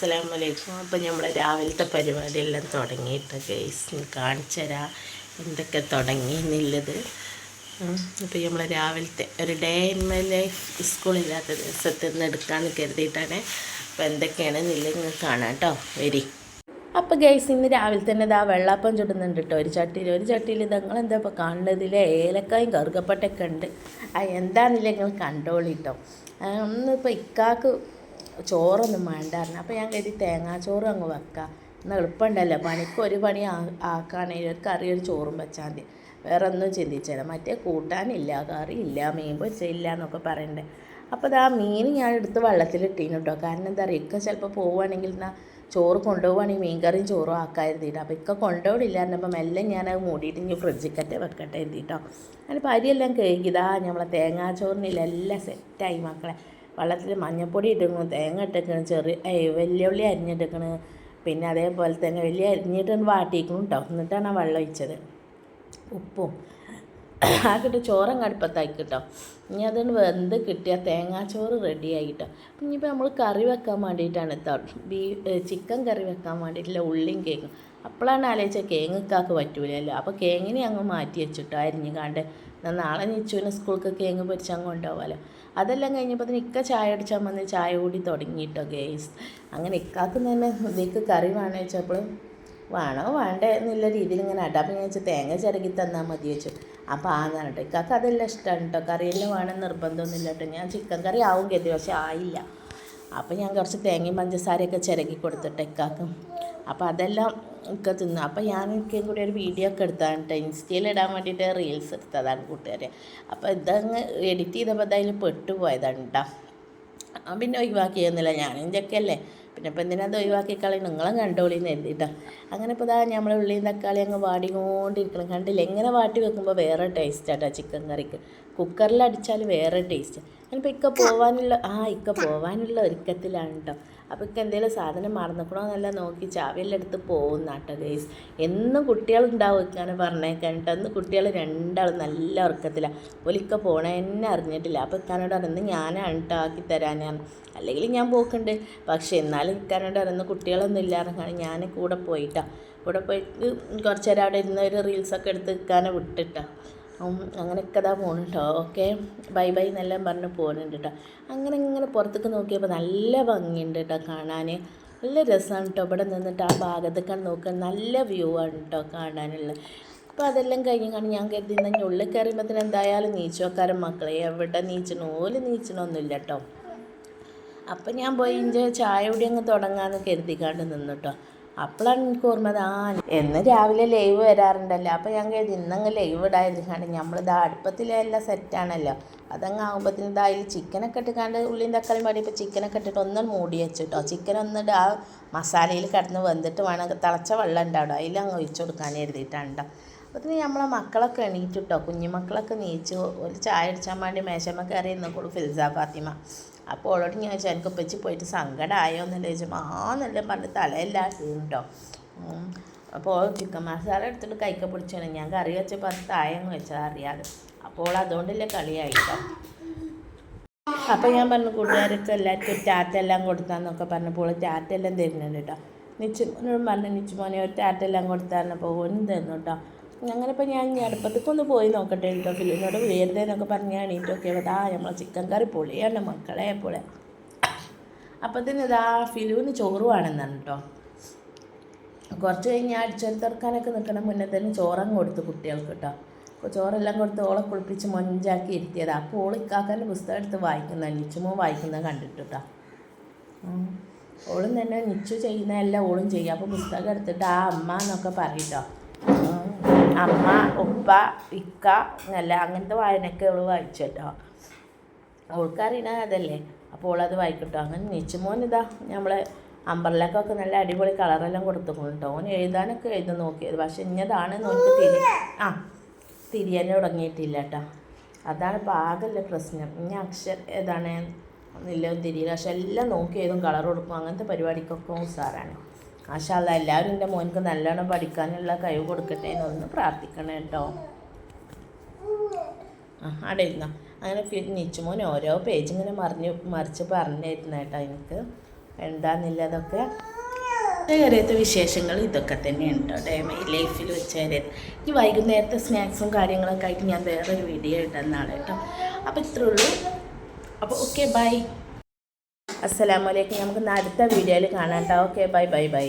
അസ്സലാം വലൈക്കും അപ്പം നമ്മൾ രാവിലത്തെ പരിപാടിയെല്ലാം തുടങ്ങിയിട്ട് ഗൈസ് കാണിച്ചു തരാം എന്തൊക്കെ തുടങ്ങി എന്നുള്ളത്. ഇപ്പം നമ്മൾ രാവിലത്തെ ഒരു ഡേ ഇൻ മൈ ലൈഫ് സ്കൂളില്ലാത്ത ദിവസത്തിൽ നിന്ന് എടുക്കാമെന്ന് കരുതിയിട്ടാണ്. അപ്പോൾ എന്തൊക്കെയാണ് നിങ്ങൾ കാണാം കേട്ടോ വരി. അപ്പോൾ ഗൈസ് ഇന്ന് രാവിലെ തന്നെ ഇതാ വെള്ളാപ്പം ചുടുന്നുണ്ട് കേട്ടോ ഒരു ചട്ടിയിൽ ഒരു ചട്ടിയിൽ നിങ്ങൾ എന്താ ഇപ്പോൾ കാണുന്നതിലെ ഏലക്കായും കറുകപ്പട്ടൊക്കെ ഉണ്ട്. ആ എന്താണെന്നില്ല നിങ്ങൾ കണ്ടോളിട്ടോ ഒന്നിപ്പോൾ ഇക്കാക്ക് ചോറൊന്നും വേണ്ടായിരുന്നു അപ്പോൾ ഞാൻ കരുതി തേങ്ങാച്ചോറ് അങ്ങ് വെക്കാം. എന്നാൽ എളുപ്പമുണ്ടല്ലോ പണിക്ക് ഒരു പണി ആക്കുകയാണെങ്കിൽ ഒരു കറി ഒരു ചോറും വെച്ചാൽ മതി. വേറെ ഒന്നും ചിന്തിച്ചില്ല മറ്റേ കൂട്ടാനില്ല. കറി ഇല്ല. മീൻ പൊരിച്ചില്ല എന്നൊക്കെ പറയണ്ടേ. അപ്പോൾ അത് ആ മീൻ ഞാൻ എടുത്ത് വെള്ളത്തിലിട്ടീന് കേട്ടോ കാരണം എന്താ പറയുക ഇക്ക ചിലപ്പോൾ പോവുകയാണെങ്കിൽ എന്നാൽ ചോറ് കൊണ്ടുപോവുകയാണെങ്കിൽ മീൻ കറിയും ചോറും ആക്കാൻ എഴുതിയിട്ട് അപ്പോൾ ഇക്ക കൊണ്ടുപോയില്ലായിരുന്നപ്പോൾ മെല്ലെ ഞാനത് മൂടിയിട്ട് ഇനി ഫ്രിഡ്ജിൽ കറ്റ വെക്കട്ടെ എഴുതിട്ടോ അതിപ്പോൾ അരിയെല്ലാം കഴുകിയതാ നമ്മളെ തേങ്ങാച്ചോറിനെല്ലാം സെറ്റായി മക്കളെ. വെള്ളത്തിൽ മഞ്ഞപ്പൊടി ഇട്ടിരിക്കണം തേങ്ങ ഇട്ടേക്കണം ചെറിയ വെല്ലുള്ളി അരിഞ്ഞിട്ടിരിക്കണ് പിന്നെ അതേപോലെ തന്നെ വലിയ അരിഞ്ഞിട്ട് വാട്ടിയിരിക്കണം കേട്ടോ എന്നിട്ടാണ് ആ വെള്ളം ഒഴിച്ചത്. ഉപ്പും ആക്കിട്ട് ചോറും കടുപ്പത്താക്കി കേട്ടോ ഇനി അതുകൊണ്ട് വെന്ത് കിട്ടിയ തേങ്ങാച്ചോറ് റെഡി ആയിട്ടോ ഇനിയിപ്പോൾ നമ്മൾ കറി വെക്കാൻ വേണ്ടിയിട്ടാണ് കേട്ടോ ബീ ചിക്കൻ കറി വെക്കാൻ വേണ്ടിയിട്ടുള്ള ഉള്ളിയും കേക്കും. അപ്പോഴാണ് ആലോചിച്ചാൽ കേങ്ങക്കാക്ക് പറ്റൂലല്ലോ. അപ്പോൾ കേങ്ങിനെ അങ്ങ് മാറ്റി വെച്ചിട്ടോ അരിഞ്ഞ് കാണ്ട്. എന്നാൽ നാളെ നിച്ചുവിനെ സ്കൂൾക്ക് കേങ്ങ് പൊരിച്ചാൽ കൊണ്ടുപോകാമല്ലോ അതെല്ലാം കഴിഞ്ഞപ്പോൾ ഇക്ക ചായ അടിച്ചാൽ വന്ന് ചായ കൂടി തുടങ്ങിയിട്ടോ ഗേസ്. അങ്ങനെ ഇക്കാക്കും തന്നെ ഇതിലേക്ക് കറി വേണമെന്ന് വെച്ചപ്പോൾ വേണോ വേണ്ടേ എന്നുള്ള രീതിയിൽ ഇങ്ങനെ ആട്ടോ അപ്പം ഞാൻ വെച്ചാൽ തേങ്ങ ചിരകി തന്നാൽ മതി വെച്ചു. അപ്പോൾ ആ കേട്ടോ ഇക്കാക്ക് അതെല്ലാം ഇഷ്ടമാണ് കേട്ടോ കറിയെല്ലാം വേണം നിർബന്ധമൊന്നുമില്ല കേട്ടോ ഞാൻ ചിക്കൻ കറി ആവും കരുതി പക്ഷേ ആയില്ല. അപ്പോൾ ഞാൻ കുറച്ച് തേങ്ങയും പഞ്ചസാരയൊക്കെ ചിരകി കൊടുത്തിട്ട് ഇക്കാക്കും. അപ്പോൾ അതെല്ലാം ഒക്കെ തിന്നു. അപ്പോൾ ഞാൻ എനിക്കും കൂടി ഒരു വീഡിയോ ഒക്കെ എടുത്താണ്. കേട്ടോ ഇൻസ്റ്റയിൽ ഇടാൻ വേണ്ടിയിട്ട് റീൽസ് എടുത്തതാണ് കൂട്ടുകാരെ. അപ്പോൾ ഇതങ്ങ് എഡിറ്റ് ചെയ്തപ്പോൾ അതിൽ പെട്ടുപോയതാണ് കേട്ടോ പിന്നെ ഒഴിവാക്കിയൊന്നുമില്ല. ഇതൊക്കെ അല്ലേ പിന്നെ ഇപ്പം എന്തിനാ അത് ഒഴിവാക്കി കളി നിങ്ങളും കണ്ടോളിന്ന് എഴുതിയിട്ടാ അങ്ങനെ ഇപ്പോൾ ഇതാ നമ്മളെ ഉള്ളിയും തക്കാളി അങ്ങ് വാടിക്കൊണ്ടിരിക്കണം. കണ്ടില്ല? എങ്ങനെ വാട്ടി വെക്കുമ്പോൾ വേറെ ടേസ്റ്റ് ആട്ടോ ചിക്കൻ കറിക്ക്. കുക്കറിൽ അടിച്ചാൽ വേറെ ടേസ്റ്റ് ഞാനിപ്പോൾ ഇക്ക പോവാനുള്ള ആ ഇക്ക പോവാനുള്ള ഒരുക്കത്തിലാണ് കേട്ടോ അപ്പോൾ ഇക്ക എന്തെങ്കിലും സാധനം മറന്നിക്കണോ എന്നല്ല നോക്കി ചാവിയെല്ലാം എടുത്ത് പോകുന്ന കേട്ടോ ഗൈസ് എന്നും കുട്ടികളുണ്ടാവും ഇക്കാനെ പറഞ്ഞേക്കാൻ കേട്ടോ അന്ന് കുട്ടികൾ രണ്ടാളും നല്ല ഉറക്കത്തിലാണ് ഒലിക്ക പോണേ എന്നെ അറിഞ്ഞിട്ടില്ല. അപ്പോൾ ഇക്കാനോട് അറിയുന്നത് ഞാനാണ് കേട്ടോ ആക്കി തരാനാണ് അല്ലെങ്കിൽ ഞാൻ പോക്കുണ്ട്. പക്ഷേ എന്നാലും ഇക്കാനോട് അറിയുന്ന കുട്ടികളൊന്നും ഇല്ലാറങ്ങാണ് ഞാൻ കൂടെ പോയിട്ടാണ് കൂടെ പോയിട്ട് കുറച്ച് നേരം അവിടെ ഇരുന്ന് ഒരു റീൽസൊക്കെ എടുത്ത് ഇക്കാനെ വിട്ടിട്ടാ. ഉം, അങ്ങനെയൊക്കെ ഇതാ പോകുന്നുണ്ടോ ഓക്കെ. ബൈ ബൈ എന്നെല്ലാം പറഞ്ഞ് പോകുന്നുണ്ട് കേട്ടോ അങ്ങനെ ഇങ്ങനെ പുറത്തേക്ക് നോക്കിയപ്പോൾ നല്ല ഭംഗിയുണ്ട് കേട്ടോ കാണാൻ നല്ല രസമാണ് കേട്ടോ ഇവിടെ നിന്നിട്ട് ആ ഭാഗത്തൊക്കെ നോക്കാൻ നല്ല വ്യൂ ആണ് കേട്ടോ കാണാനുള്ളത് അപ്പോൾ അതെല്ലാം കഴിഞ്ഞ് കാണി. ഞാൻ കരുതി ഇന്ന് ഉള്ളിൽ കയറിയുമ്പോഴത്തേന് എന്തായാലും നീച്ചോക്കാരൻ മക്കളെ. എവിടെ നീച്ചണോ? ഓൽ നീച്ചണമൊന്നുമില്ല കേട്ടോ അപ്പം ഞാൻ പോയി ഇഞ്ചെ ചായ കൂടി അങ്ങ് തുടങ്ങാമെന്ന് കരുതിക്കാണ്ട് നിന്നു കേട്ടോ അപ്പോഴാണ് എനിക്ക് ഓർമ്മ ആ എന്ന് രാവിലെ ലൈവ് വരാറുണ്ടല്ലോ. അപ്പോൾ ഞാൻ കരുതി ഇന്നങ്ങ് ലൈവ് ഇടാതിരിക്കാണ്ട് നമ്മളിത് അടുപ്പത്തിലെല്ലാം സെറ്റാണല്ലോ അതങ്ങ് ആകുമ്പോഴത്തേന് ഇതാ അതിൽ ചിക്കനൊക്കെ ഇട്ടിക്കാണ്ട് ഉള്ളിയും തക്കാളിയും പാടി ഇപ്പോൾ ചിക്കനൊക്കെ ഇട്ടിട്ട് ഒന്ന് മൂടി വെച്ചിട്ടോ. ചിക്കൻ ഒന്നിട്ട് ആ മസാലയിൽ കിടന്ന് വെന്തിട്ട് വേണം തിളച്ച വെള്ളം ഉണ്ടാവും അങ്ങ് ഒഴിച്ചു കൊടുക്കാൻ കരുതിയിട്ടാണ് കേട്ടോ അപ്പത്തിന് നമ്മളെ മക്കളൊക്കെ എണീറ്റിട്ടോ കുഞ്ഞുമക്കളൊക്കെ നീച്ചു ഒരു ചായ അടിച്ചാൻ വേണ്ടി മേശമ്മ കയറി നിന്നോളൂ ഫിൽസ ഫാത്തിമ. അപ്പോൾ ഓളോട് ഞാൻ ചോദിച്ചു എനിക്ക് ഉപ്പച്ചി പോയിട്ട് സങ്കടമായോ എന്നല്ല ചോദിച്ചു ആ എന്നെല്ലാം പറഞ്ഞ് തലയെല്ലാം കേട്ടോ അപ്പോൾ ചിക്കൻ മസാല എടുത്തിട്ട് കൈക്ക പിടിച്ചാണ്. ഞാൻ കറി വെച്ചപ്പോൾ അത് തായെന്ന് വെച്ചത് അറിയാതെ. അപ്പോൾ അതുകൊണ്ടല്ലേ കളിയായിട്ടോ? അപ്പോൾ ഞാൻ പറഞ്ഞു കൂട്ടുകാർക്ക് എല്ലാവർക്കും ഒരു ടാറ്റ എല്ലാം കൊടുത്താന്നൊക്കെ പറഞ്ഞപ്പോൾ ടാറ്റ എല്ലാം തരുന്നുണ്ട് കേട്ടോ. നിച്ചുമോനോട് പറഞ്ഞു നിച്ചുമോനെ ഒരു ടാറ്റ എല്ലാം ഒന്നും തരുന്നു കേട്ടോ. അങ്ങനെ ഇപ്പം ഞാൻ അടുപ്പത്തേക്ക് ഒന്ന് പോയി നോക്കട്ടെ കേട്ടോ ഫിലിനോട് വേരുതേ എന്നൊക്കെ പറഞ്ഞ് എണീറ്റൊക്കെ. ആ നമ്മളെ ചിക്കൻ കറി പൊളിയാണ് മക്കളെ പൊളി. അപ്പോൾ തന്നെ ഇതാ ഫിലുവിന് ചോറ് വേണമെന്നാണ് കേട്ടോ കുറച്ച് കഴിഞ്ഞ് അടിച്ചെടുത്തിറക്കാനൊക്കെ നിൽക്കണ മുന്നേ തന്നെ ചോറങ്ങ് കൊടുത്തു കുട്ടികൾക്ക് കേട്ടോ ചോറെല്ലാം കൊടുത്ത് ഓളെ കുളിപ്പിച്ച് മൊഞ്ചാക്കി ഇരുത്തിയതാണ് അപ്പോൾ ഓൾ ഇക്കാക്കാന്റെ പുസ്തകം എടുത്ത് വായിക്കുന്ന നിച്ചുമോ വായിക്കുന്ന കണ്ടിട്ട്. ഓളും തന്നെ നിച്ചു ചെയ്യുന്ന എല്ലാം ഓളും ചെയ്യും. അപ്പോൾ പുസ്തകം എടുത്തിട്ട് ആ അമ്മ എന്നൊക്കെ പറയട്ടോ അമ്മ ഉപ്പ ഇക്ക എന്നല്ല അങ്ങനത്തെ വായനയൊക്കെ അവൾ വായിച്ചു കേട്ടോ അവൾക്കറിയണ അതല്ലേ. അപ്പോൾ അത് വായിക്കട്ടോ. അങ്ങനെ നിച്ചുമോൻ ഇതാ നമ്മളെ അമ്പർലക്കൊക്കെ നല്ല അടിപൊളി കളറെല്ലാം കൊടുത്തുകൊണ്ട് ഓൻ എഴുതാനൊക്കെ എഴുതി നോക്കിയത്. പക്ഷെ ഇന്നതാണ് നോക്കി തിരി ആ തിരിയാൻ തുടങ്ങിയിട്ടില്ല കേട്ടോ അതാണ് പാകല്ല പ്രശ്നം. ഇനി അക്ഷര ഏതാണ്? ഒന്നില്ല തിരിയില്ല. പക്ഷെ എല്ലാം നോക്കി ഏതും കളർ കൊടുക്കും. അങ്ങനത്തെ പരിപാടിക്കൊക്കെ ഉസാറാണ്. മാഷാല്ല എല്ലാവരും എന്റെ മോനക്ക് നല്ലോണം പഠിക്കാനുള്ള കഴിവ് കൊടുക്കട്ടെ എന്നൊന്ന് പ്രാർത്ഥിക്കണം കേട്ടോ. ആ അവിടെ ഇരുന്നോ. അങ്ങനെ നിച്ചു മോൻ ഓരോ പേജ് ഇങ്ങനെ മറിഞ്ഞ് മറിച്ച് പറഞ്ഞിരുന്ന കേട്ടോ എനിക്ക്. എന്താന്നില്ലതൊക്കെ. കയറിയത്തെ വിശേഷങ്ങൾ ഇതൊക്കെ തന്നെയാണ് കേട്ടോ ഡേ ലൈഫിൽ വെച്ച് കയറിയത് ഈ വൈകുന്നേരത്തെ സ്നാക്സും കാര്യങ്ങളൊക്കെ ആയിട്ട് ഞാൻ വേറൊരു വീഡിയോ ഇടുന്നതാണ് കേട്ടോ. അപ്പോൾ ഇത്രയുള്ളൂ അപ്പോൾ ഓക്കെ ബൈ അസ്സലാമലൈക്കും നമുക്ക് അടുത്ത വീഡിയോയിൽ കാണാം കേട്ടോ. Okay bye bye bye